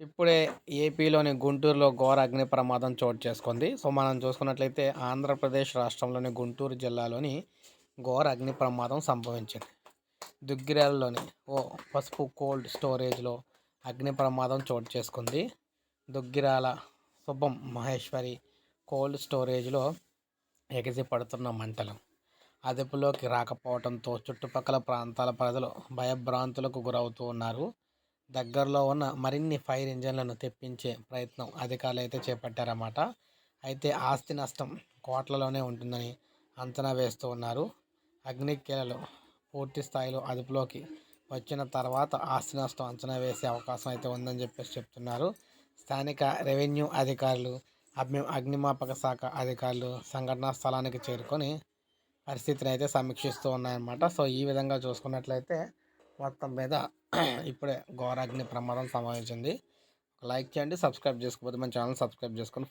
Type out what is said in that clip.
ఇప్పుడే ఏపీలోని గుంటూరులో ఘోర అగ్ని ప్రమాదం చోటు చేసుకుంది. సో మనం చూసుకున్నట్లయితే ఆంధ్రప్రదేశ్ రాష్ట్రంలోని గుంటూరు జిల్లాలోని ఘోర అగ్ని ప్రమాదం సంభవించింది. దుగ్గిరాలలోని ఓ పసుపు కోల్డ్ స్టోరేజ్లో అగ్ని ప్రమాదం చోటు చేసుకుంది. దుగ్గిరాల శుభం మహేశ్వరి కోల్డ్ స్టోరేజ్లో ఎగిసి పడుతున్న మంటలు. అదుపులోకి రాకపోవడంతో చుట్టుపక్కల ప్రాంతాల ప్రజలు భయభ్రాంతులకు గురవుతూ ఉన్నారు. దగ్గరలో ఉన్న మరిన్ని ఫైర్ ఇంజన్లను తెప్పించే ప్రయత్నం అధికారులు అయితే చేపట్టారన్నమాట. అయితే ఆస్తి నష్టం కోట్లలోనే ఉంటుందని అంచనా వేస్తూ ఉన్నారు. అగ్నికేలలు పూర్తి స్థాయిలో అదుపులోకి వచ్చిన తర్వాత ఆస్తి నష్టం అంచనా వేసే అవకాశం అయితే ఉందని చెప్పేసి చెప్తున్నారు. స్థానిక రెవెన్యూ అధికారులు అగ్ని అగ్నిమాపక శాఖ అధికారులు సంఘటనా స్థలానికి చేరుకొని పరిస్థితిని అయితే సమీక్షిస్తూ ఉన్నాయన్నమాట. సో ఈ విధంగా చూసుకున్నట్లయితే మొత్తం మీద ఇప్పుడే ఘోరాగ్ని ప్రమాదం సంభవించింది లైక్ చేయండి సబ్స్క్రైబ్ చేసుకోకపోతే మన ఛానల్ సబ్స్క్రైబ్ చేసుకొని